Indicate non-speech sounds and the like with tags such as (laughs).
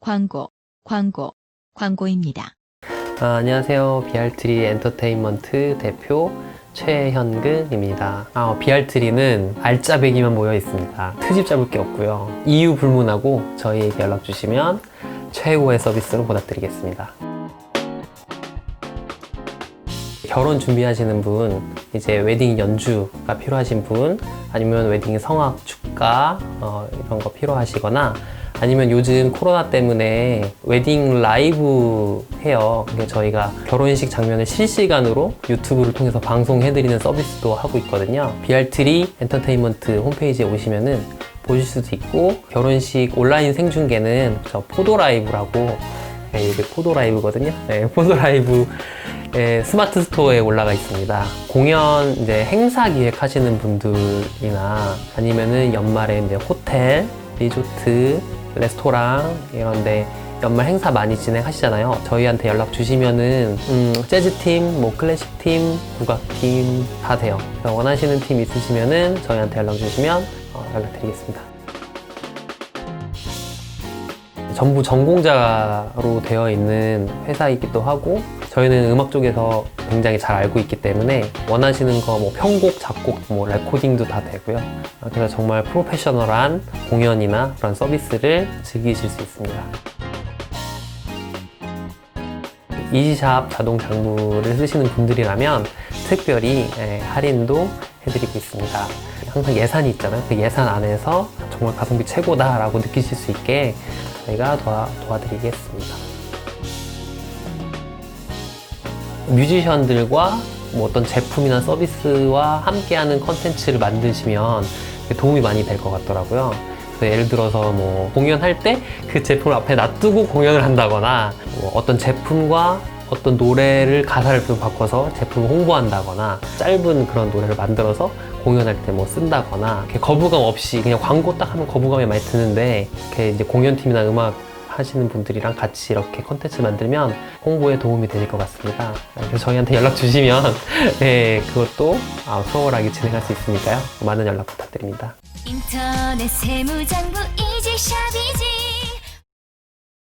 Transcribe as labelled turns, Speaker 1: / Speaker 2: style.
Speaker 1: 광고, 광고, 광고입니다.
Speaker 2: 아, 안녕하세요. 비알트리 엔터테인먼트 대표 최현근입니다. 아, 비알트리는 알짜배기만 모여 있습니다. 트집 잡을 게 없고요. 이유 불문하고 저희에게 연락 주시면 최고의 서비스로 보답드리겠습니다. 결혼 준비하시는 분, 이제 웨딩 연주가 필요하신 분, 아니면 웨딩 성악, 축가, 어, 이런 거 필요하시거나, 아니면 요즘 코로나 때문에 웨딩 라이브 해요. 저희가 결혼식 장면을 실시간으로 유튜브를 통해서 방송해드리는 서비스도 하고 있거든요. BR트리 엔터테인먼트 홈페이지에 오시면은 보실 수도 있고, 결혼식 온라인 생중계는 저 포도 라이브라고, 네, 이게 포도 라이브거든요. 네, 포도 라이브 예, 스마트 스토어에 올라가 있습니다. 공연 이제 행사 기획하시는 분들이나 아니면은 연말에 이제 호텔, 리조트, 레스토랑 이런데 연말 행사 많이 진행하시잖아요. 저희한테 연락 주시면은 음, 재즈 팀, 뭐 클래식 팀, 국악 팀 다 돼요. 원하시는 팀 있으시면은 저희한테 연락 주시면 어, 연락드리겠습니다. 전부 전공자로 되어 있는 회사이기도 하고 저희는 음악 쪽에서 굉장히 잘 알고 있기 때문에 원하시는 거 뭐 편곡, 작곡, 뭐 레코딩도 다 되고요. 아, 그래서 정말 프로페셔널한 공연이나 그런 서비스를 즐기실 수 있습니다. 이지샵 자동 장부를 쓰시는 분들이라면 특별히 예, 할인도 해드리고 있습니다. 항상 예산이 있잖아요. 그 예산 안에서 정말 가성비 최고다라고 느끼실 수 있게 저희가 도와, 도와드리겠습니다. 뮤지션들과 뭐 어떤 제품이나 서비스와 함께하는 컨텐츠를 만드시면 도움이 많이 될 것 같더라고요. 그래서 예를 들어서 뭐 공연할 때 그 제품을 앞에 놔두고 공연을 한다거나 뭐 어떤 제품과 어떤 노래를 가사를 좀 바꿔서 제품을 홍보한다거나 짧은 그런 노래를 만들어서 공연할 때 뭐 쓴다거나 이렇게 거부감 없이 그냥 광고 딱 하면 거부감이 많이 드는데 이렇게 이제 공연팀이나 음악 하시는 분들이랑 같이 이렇게 컨텐츠 만들면 홍보에 도움이 될 것 같습니다. 그래서 저희한테 연락 주시면 (laughs) 네, 그것도 아, 수월하게 진행할 수 있으니까요. 많은 연락 부탁드립니다.
Speaker 3: 인터넷 세무장부 이지샵이지